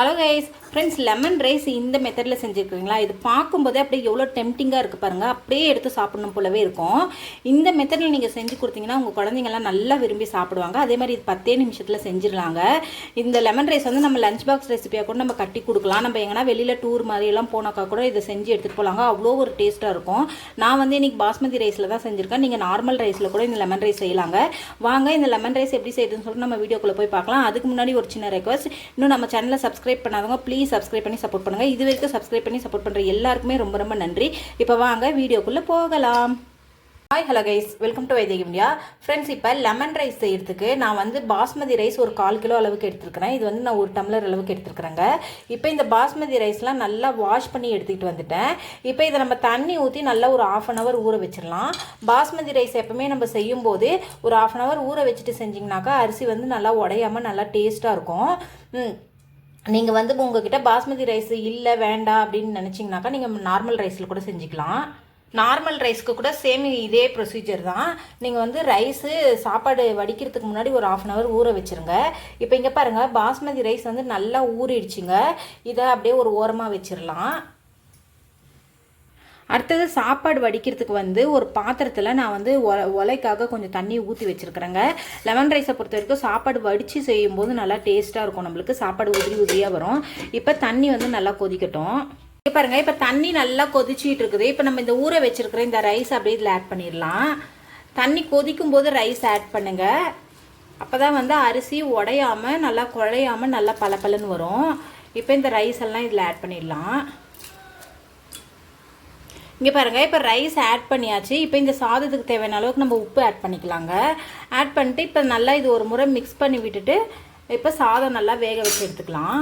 Hello guys friends lemon rice இந்த மெத்தடில் செஞ்சுருக்கீங்களா? இது பார்க்கும்போதே அப்படியே எவ்வளோ டெம்டிங்காக இருக்குது பாருங்கள் அப்படியே எடுத்து சாப்பிடணும் போலவே இருக்கும். இந்த மெத்தடில் நீங்கள் செஞ்சு கொடுத்தீங்கன்னா உங்கள் குழந்தைங்கலாம் நல்லா விரும்பி சாப்பிடுவாங்க. அதே மாதிரி இது பத்தே நிமிஷத்தில் செஞ்சிடலாங்க. இந்த லெமன் ரைஸ் வந்து நம்ம லஞ்ச் பாக்ஸ் ரெசிபியாக கூட நம்ம கட்டி கொடுக்கலாம். நம்ம எங்கன்னா வெளியில் டூர் மாதிரியெல்லாம் போனாக்கா கூட இதை செஞ்சு எடுத்துகிட்டு போகலாங்க அவ்வளோ ஒரு டேஸ்ட்டாக இருக்கும். நான் வந்து இன்றைக்கி பாஸ்மதி ரைஸில் தான் செஞ்சுருக்கேன். நீங்கள் நார்மல் ரைஸில் கூட இந்த லெமன் ரைஸ் செய்யலாங்க. வாங்க இந்த லெமன் ரைஸ் எப்படி செய்யுதுன்னு சொல்லிட்டு நம்ம வீடியோக்குள்ளே போய் பார்க்கலாம். அதுக்கு முன்னாடி ஒரு சின்ன ரெக்வஸ்ட் இன்னும் நம்ம சேனலை சப்ஸ்கிரைப் பண்ணாதவங்க ப்ளீஸ் சப்ஸ்கிரைப் பண்ணி சப்போர்ட் பண்ணுங்கள் இது வரைக்கும் சப்ஸ்கிரைப் பண்ணி சப்போர்ட் பண்ணுற எல்லாருக்குமே ரொம்ப ரொம்ப நன்றி. இப்போ வாங்க வீடியோக்குள்ளே போகலாம். Hi hello guys welcome to Vaithiyam India friends இப்போ லெமன் ரைஸ் செய்யறதுக்கு நான் வந்து பாஸ்மதி ரைஸ் ஒரு கால் கிலோ அளவுக்கு எடுத்துருக்கிறேன். இது வந்து நான் ஒரு டம்ளர் அளவுக்கு எடுத்துருக்குறேங்க. இப்போ இந்த பாஸ்மதி ரைஸ்லாம் நல்லா வாஷ் பண்ணி எடுத்துக்கிட்டு வந்துட்டேன். இப்போ இதை நம்ம தண்ணி ஊற்றி நல்லா ஒரு ஆஃப் அன் ஹவர் ஊற வச்சிடலாம். பாஸ்மதி ரைஸ் எப்பவுமே நம்ம செய்யும்போது ஒரு ஆஃப் அன் ஹவர் ஊற வச்சுட்டு செஞ்சிங்கனாக்கா அரிசி வந்து நல்லா உடையாமல் நல்லா டேஸ்ட்டாக இருக்கும். ம், நீங்கள் வந்து உங்ககிட்ட பாஸ்மதி ரைஸ் இல்லை வேண்டாம் அப்படின்னு நினச்சிங்கனாக்கா நீங்கள் நார்மல் ரைஸில் கூட செஞ்சுக்கலாம். நார்மல் ரைஸ்க்கு கூட சேம் இதே ப்ரொசீஜர் தான். நீங்கள் வந்து ரைஸு சாப்பாடு வடிக்கிறதுக்கு முன்னாடி ஒரு ஆஃப் அன் ஹவர் ஊற வச்சுருங்க. இப்போ இங்கே பாருங்கள் பாஸ்மதி ரைஸ் வந்து நல்லா ஊறிடுச்சுங்க. இதை அப்படியே ஒரு ஓரமாக வச்சிடலாம் அடுத்தது சாப்பாடு வடிக்கிறதுக்கு வந்து ஒரு பாத்திரத்தில் நான் வந்து ஒ ஒலைக்காக கொஞ்சம் தண்ணி ஊற்றி வச்சுருக்கிறேங்க. லெமன் ரைஸை பொறுத்த வரைக்கும் சாப்பாடு வடித்து செய்யும்போது நல்லா டேஸ்ட்டாக இருக்கும் நம்மளுக்கு. சாப்பாடு உதிரி உதிரியாக வரும். இப்போ தண்ணி வந்து நல்லா கொதிக்கட்டும். இப்போ பாருங்க இப்போ தண்ணி நல்லா கொதிச்சிட்டு இருக்குது. இப்போ நம்ம இந்த ஊற வச்சுருக்கிற இந்த ரைஸ் அப்படியே இதில் ஆட் பண்ணிடலாம். தண்ணி கொதிக்கும் போது ரைஸ் ஆட் பண்ணுங்கள் அப்போ தான் வந்து அரிசி உடையாமல் நல்லா குழையாமல் நல்லா பளபளன்னு வரும். இப்போ இந்த ரைஸ் எல்லாம் இதில் ஆட் பண்ணிடலாம். இங்கே பாருங்கள் இப்போ ரைஸ் ஆட் பண்ணியாச்சு. இப்போ இந்த சாதத்துக்கு தேவையான அளவுக்கு நம்ம உப்பு ஆட் பண்ணிக்கலாங்க. ஆட் பண்ணிட்டு இப்போ நல்லா இது ஒரு முறை மிக்ஸ் பண்ணி விட்டுட்டு இப்போ சாதம் நல்லா வேக வச்சு எடுத்துக்கலாம்.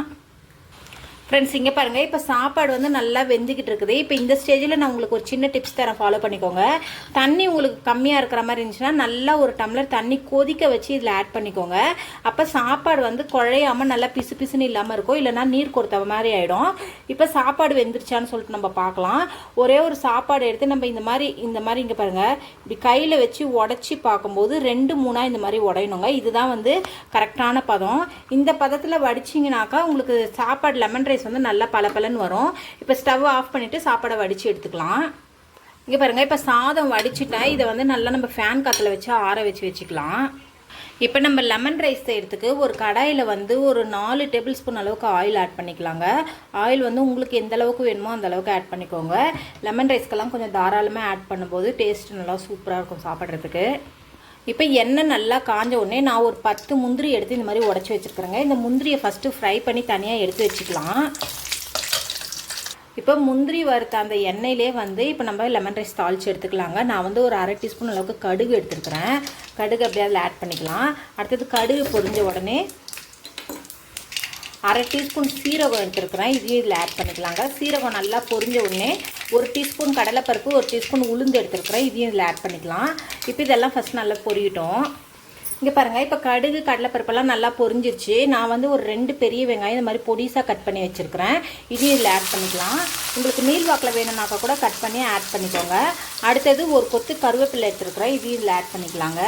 ஃப்ரெண்ட்ஸ் இங்கே பாருங்கள் இப்போ சாப்பாடு வந்து நல்லா வெந்துக்கிட்டு இருக்குது. இப்போ இந்த ஸ்டேஜில் நான் உங்களுக்கு ஒரு சின்ன டிப்ஸ் தரேன். ஃபாலோ பண்ணிக்கோங்க. தண்ணி உங்களுக்கு கம்மியாக இருக்கிற மாதிரி இருந்துச்சுன்னா நல்லா ஒரு டம்ளர் தண்ணி கொதிக்க வச்சு இதில் ஆட் பண்ணிக்கோங்க. அப்போ சாப்பாடு வந்து குழையாமல் நல்லா பிசு பிசுன்னு இல்லாமல் இருக்கும். இல்லைன்னா நீர் கொடுத்த மாதிரி ஆகிடும் இப்போ சாப்பாடு வெந்துருச்சான்னு சொல்லிட்டு நம்ம பார்க்கலாம். ஒரே ஒரு சாப்பாடு எடுத்து நம்ம இந்த மாதிரி இந்த மாதிரி இங்கே பாருங்கள் இப்படி கையில் வச்சு உடச்சி பார்க்கும்போது ரெண்டு மூணாக இந்த மாதிரி உடையணுங்க. இதுதான் வந்து கரெக்டான பதம். இந்த பதத்தில் வடிச்சிங்கனாக்கா உங்களுக்கு சாப்பாடு லெமன் ரைஸ் வந்து நல்லா பளபளன்னு வரும். இப்போ ஸ்டவ் ஆஃப் பண்ணிவிட்டு சாப்பாடை வடித்து எடுத்துக்கலாம். இங்கே பாருங்கள் இப்போ சாதம் வடிச்சிட்டா இதை வந்து நல்லா நம்ம ஃபேன் காற்றுல வச்சு ஆற வச்சு வச்சுக்கலாம். இப்போ நம்ம லெமன் ரைஸ் செய்கிறதுக்கு ஒரு கடாயில் வந்து ஒரு நாலு டேபிள் ஸ்பூன் அளவுக்கு ஆயில் ஆட் பண்ணிக்கலாங்க. ஆயில் வந்து உங்களுக்கு எந்த அளவுக்கு வேணுமோ அந்த அளவுக்கு ஆட் பண்ணிக்கோங்க. லெமன் ரைஸ்க்கெல்லாம் கொஞ்சம் தாராளமாக ஆட் பண்ணும்போது டேஸ்ட் நல்லா சூப்பராக இருக்கும் சாப்பிட்றதுக்கு. இப்போ எண்ணெய் நல்லா காஞ்ச உடனே நான் ஒரு பத்து முந்திரி எடுத்து இந்த மாதிரி உடச்சி வச்சுருக்குறேங்க. இந்த முந்திரியை ஃபஸ்ட்டு ஃப்ரை பண்ணி தனியாக எடுத்து வச்சுக்கலாம். இப்போ முந்திரி வறுத்த அந்த எண்ணெயிலே வந்து இப்போ நம்ம லெமன் ரைஸ் தாளித்து எடுத்துக்கலாங்க. நான் வந்து ஒரு அரை டீஸ்பூன் அளவுக்கு கடுகு எடுத்துருக்குறேன். கடுகு அப்படியே அதில் ஆட் பண்ணிக்கலாம். அடுத்தது கடுகு பொரிஞ்ச உடனே அரை டீஸ்பூன் சீரகம் எடுத்துருக்குறேன். இதையும் இதில் ஆட் பண்ணிக்கலாங்க. சீரகம் நல்லா பொரிஞ்ச உடனே ஒரு டீஸ்பூன் கடலைப்பருப்பு ஒரு டீஸ்பூன் உளுந்து எடுத்துருக்குறேன். இதையும் இதில் ஆட் பண்ணிக்கலாம். இப்போ இதெல்லாம் ஃபஸ்ட் நல்லா பொரியட்டும். இங்கே பாருங்கள் இப்போ கடுகு கடலைப்பருப்பெல்லாம் நல்லா பொரிஞ்சிருச்சு. நான் வந்து ஒரு ரெண்டு பெரிய வெங்காயம் இந்த மாதிரி பொடிசாக கட் பண்ணி வச்சுருக்கிறேன். இதையும் இதில் ஆட் பண்ணிக்கலாம். உங்களுக்கு மீல் வாக்கில் வேணும்னாக்கா கூட கட் பண்ணி ஆட் பண்ணிக்கோங்க. அடுத்தது ஒரு கொத்து கருவேப்பிலை எடுத்துருக்குறேன். இதையும் இதில் ஆட் பண்ணிக்கலாங்க.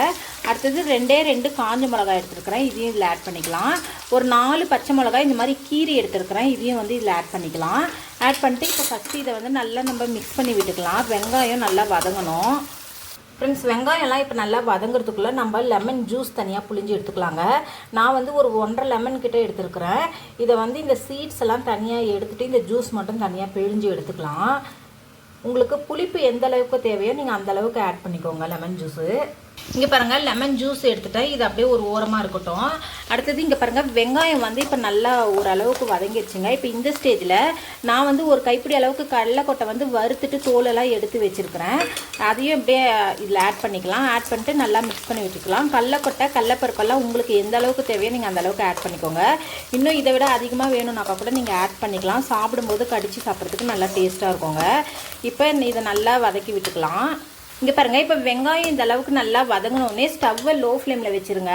அடுத்தது ரெண்டே ரெண்டு காஞ்ச மிளகாய் எடுத்துருக்குறேன். இதையும் இதில் ஆட் பண்ணிக்கலாம். ஒரு நாலு பச்சை மிளகாய் இந்த மாதிரி கீரி எடுத்துருக்குறேன். இதையும் வந்து இதில் ஆட் பண்ணிக்கலாம். ஆட் பண்ணிட்டு இப்போ ஃபஸ்ட்டு இதை வந்து நல்லா நம்ம மிக்ஸ் பண்ணி விட்டுக்கலாம். வெங்காயம் நல்லா வதங்கணும். ஃப்ரெண்ட்ஸ் வெங்காயம்லாம் இப்போ நல்லா வதங்குறதுக்குள்ளே நம்ம லெமன் ஜூஸ் தனியாக புளிஞ்சு எடுத்துக்கலாங்க. நான் வந்து ஒரு ஒன்றரை லெமன் கிட்டே எடுத்துருக்குறேன். இதை வந்து இந்த சீட்ஸ் எல்லாம் தனியாக எடுத்துகிட்டு இந்த ஜூஸ் மட்டும் தனியாக பிழிஞ்சு எடுத்துக்கலாம். உங்களுக்கு புளிப்பு எந்த அளவுக்கு தேவையோ நீங்கள் அந்த அளவுக்கு ஆட் பண்ணிக்கோங்க லெமன் ஜூஸு இங்கே பாருங்கள் லெமன் ஜூஸ் எடுத்துட்டேன். இது அப்படியே ஒரு ஓரமாக இருக்கட்டும். அடுத்தது இங்கே பாருங்கள் வெங்காயம் வந்து இப்போ நல்லா ஓரளவுக்கு வதங்கிடுச்சுங்க. இப்போ இந்த ஸ்டேஜில் நான் வந்து ஒரு கைப்பிடி அளவுக்கு கடலைக்கொட்டை வந்து வறுத்துட்டு தோலெல்லாம் எடுத்து வச்சுருக்கிறேன். அதையும் அப்படியே இதில் ஆட் பண்ணிக்கலாம். ஆட் பண்ணிட்டு நல்லா மிக்ஸ் பண்ணி வச்சுக்கலாம் கடலக்கொட்டை கடலப்பருப்பெல்லாம் உங்களுக்கு எந்த அளவுக்கு தேவையோ நீங்கள் அந்த அளவுக்கு ஆட் பண்ணிக்கோங்க. இன்னும் இதை விட அதிகமாக வேணும்னாக்கா கூட நீங்கள் ஆட் பண்ணிக்கலாம். சாப்பிடும்போது கடித்து சாப்பிட்றதுக்கு நல்லா டேஸ்ட்டாக இருக்குங்க. இப்போ இதை நல்லா வதக்கி விட்டுக்கலாம். இங்கே பாருங்கள் இப்போ வெங்காயம் இந்த அளவுக்கு நல்லா வதங்கினோடனே ஸ்டவ்வை லோ ஃப்ளேமில் வச்சுருங்க.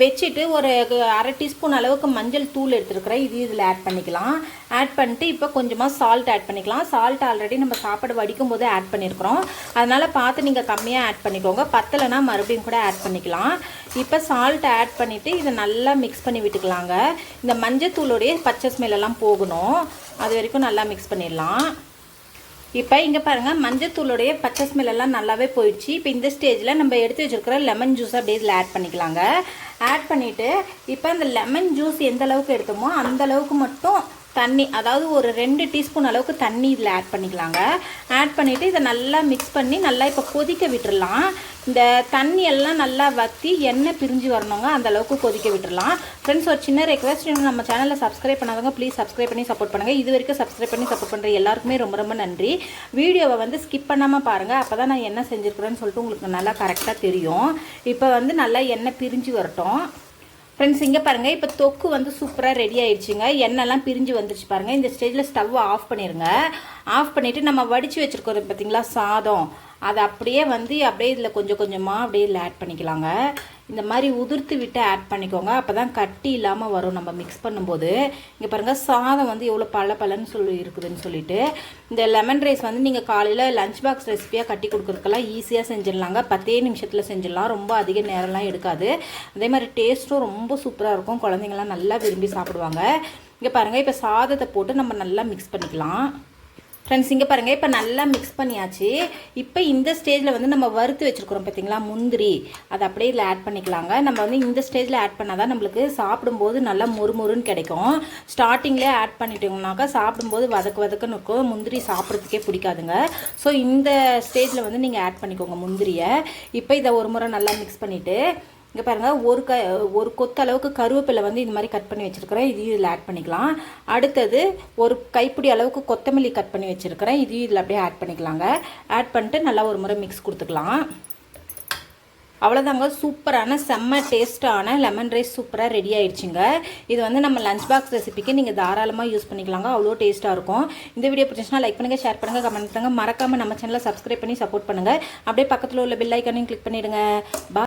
வச்சுட்டு ஒரு அரை டீஸ்பூன் அளவுக்கு மஞ்சள் தூள் எடுத்துருக்குறேன். இது இதில் ஆட் பண்ணிக்கலாம். ஆட் பண்ணிட்டு இப்போ கொஞ்சமாக சால்ட் ஆட் பண்ணிக்கலாம். சால்ட் ஆல்ரெடி நம்ம சாப்பாடு வடிக்கும் போது ஆட் பண்ணியிருக்கிறோம் அதனால் பார்த்து நீங்கள் கம்மியாக ஆட் பண்ணிக்கோங்க. பத்தலைனா மறுபடியும் கூட ஆட் பண்ணிக்கலாம். இப்போ சால்ட் ஆட் பண்ணிவிட்டு இதை நல்லா மிக்ஸ் பண்ணி விட்டுக்கலாங்க. இந்த மஞ்சள் தூளுடைய பச்சை ஸ்மெல்லாம் போகணும். அது வரைக்கும் நல்லா மிக்ஸ் பண்ணிடலாம். இப்போ இங்கே பாருங்கள் மஞ்சத்தூளுடைய பச்சை ஸ்மெல்லாம் நல்லாவே போயிடுச்சு. இப்போ இந்த ஸ்டேஜில் நம்ம எடுத்து வச்சுருக்கிற லெமன் ஜூஸ் அப்படியே இதில் ஆட் பண்ணிக்கலாங்க. ஆட் பண்ணிவிட்டு இப்போ அந்த லெமன் ஜூஸ் எந்த அளவுக்கு எடுத்தோமோ அந்த அளவுக்கு மட்டும் தண்ணி அதாவது ஒரு ரெண்டு டீஸ்பூன் அளவுக்கு தண்ணி இதில் ஆட் பண்ணிக்கலாங்க. ஆட் பண்ணிவிட்டு இதை நல்லா மிக்ஸ் பண்ணி நல்லா இப்போ கொதிக்க விட்டுடலாம் இந்த தண்ணி எல்லாம் நல்லா வற்றி எண்ணெய் பிரிஞ்சு வரணுங்க. அந்த அளவுக்கு கொதிக்க விட்டுடலாம் ஃப்ரெண்ட்ஸ் ஒரு சின்ன ரெக்வஸ்ட் நம்ம சேனலில் சப்ஸ்கிரைப் பண்ணாதவங்க ப்ளீஸ் சப்ஸ்கிரைப் பண்ணி சப்போர்ட் பண்ணுங்கள் இது வரைக்கும் சப்ஸ்கிரைப் பண்ணி சப்போர்ட் பண்ணுற எல்லாருக்குமே ரொம்ப ரொம்ப நன்றி. வீடியோவை வந்து ஸ்கிப் பண்ணாமல் பாருங்கள் அப்போ தான் நான் என்ன செஞ்சுருக்குறேன்னு சொல்லிட்டு உங்களுக்கு நல்லா கரெக்டாக தெரியும். இப்போ வந்து நல்லா எண்ணெய் பிரிஞ்சு வரட்டும். ஃப்ரெண்ட்ஸ் இங்கே பாருங்கள் இப்போ தொக்கு வந்து சூப்பராக ரெடி ஆயிடுச்சுங்க. எண்ணெய்லாம் பிரிஞ்சு வந்துருச்சு பாருங்கள் இந்த ஸ்டேஜில் ஸ்டவ் ஆஃப் பண்ணிடுங்க ஆஃப் பண்ணிவிட்டு நம்ம வடித்து வச்சுருக்கோம் பார்த்தீங்களா சாதம். அதை அப்படியே வந்து அப்படியே இதில் கொஞ்சம் கொஞ்சமாக அப்படியே இதில் ஆட் பண்ணிக்கலாங்க. இந்த மாதிரி உதிர்த்து விட்டு ஆட் பண்ணிக்கோங்க. அப்போ தான் கட்டி இல்லாமல் வரும். நம்ம மிக்ஸ் பண்ணும்போது. இங்கே பாருங்கள் சாதம் வந்து எவ்வளோ பல பலன்னு சொல்லி இருக்குதுன்னு சொல்லிட்டு இந்த லெமன் ரைஸ் வந்து நீங்கள் காலையில் லஞ்ச் பாக்ஸ் ரெசிபியாக கட்டி கொடுக்குறதுக்கெல்லாம் ஈஸியாக செஞ்சிடலாங்க. பத்தே நிமிஷத்தில் செஞ்சிடலாம். ரொம்ப அதிக நேரம்லாம் எடுக்காது. அதே மாதிரி டேஸ்ட்டும் ரொம்ப சூப்பராக இருக்கும். குழந்தைங்களாம் நல்லா விரும்பி சாப்பிடுவாங்க. இங்கே பாருங்கள் இப்போ சாதத்தை போட்டு நம்ம நல்லா மிக்ஸ் பண்ணிக்கலாம். ஃப்ரெண்ட்ஸ் இங்கே பாருங்கள் இப்போ நல்லா மிக்ஸ் பண்ணியாச்சு. இப்போ இந்த ஸ்டேஜில் வந்து நம்ம வறுத்து வச்சுருக்குறோம் பார்த்தீங்களா முந்திரி. அதை அப்படியே இதில் ஆட் பண்ணிக்கலாங்க. நம்ம வந்து இந்த ஸ்டேஜில் ஆட் பண்ணால் தான் நம்மளுக்கு சாப்பிடும்போது நல்லா முறுமுறுன்னு கிடைக்கும். ஸ்டார்டிங்லேயே ஆட் பண்ணிட்டோம்னாக்கா சாப்பிடும்போது வதக்கு வதக்குன்னு இருக்கும். முந்திரி சாப்பிட்றதுக்கே பிடிக்காதுங்க. ஸோ இந்த ஸ்டேஜில் வந்து நீங்கள் ஆட் பண்ணிக்கோங்க முந்திரியை. இப்போ இதை ஒரு முறை நல்லா மிக்ஸ் பண்ணிவிட்டு இங்கே பாருங்கள் ஒரு க ஒரு கொத்த அளவுக்கு கருவேப்பிலை வந்து இந்த மாதிரி கட் பண்ணி வச்சுருக்கிறேன். இதையும் இதில் ஆட் பண்ணிக்கலாம். அடுத்தது ஒரு கைப்பிடி அளவுக்கு கொத்தமல்லி கட் பண்ணி வச்சுருக்கிறேன். இதையும் இதில் அப்படியே ஆட் பண்ணிக்கலாங்க. ஆட் பண்ணிட்டு நல்லா ஒரு முறை மிக்ஸ் கொடுத்துக்கலாம். அவ்வளோதாங்க சூப்பரான செம்ம டேஸ்ட்டான லெமன் ரைஸ் சூப்பராக ரெடி ஆயிடுச்சுங்க. இது வந்து நம்ம லஞ்ச் பாக்ஸ் ரெசிபிக்கு நீங்கள் தாராளமாக யூஸ் பண்ணிக்கலாங்க. அவ்வளோ டேஸ்ட்டாக இருக்கும். இந்த வீடியோ பிடிச்சிச்சுன்னா லைக் பண்ணுங்கள் ஷேர் பண்ணுங்கள் கமெண்ட் பண்ணுங்கள் மறக்காமல் நம்ம சேனலை சப்ஸ்கிரைப் பண்ணி சப்போர்ட் பண்ணுங்கள் அப்படியே பக்கத்தில் உள்ள பில் ஐக்கானையும் கிளிக் பண்ணிவிடுங்க பா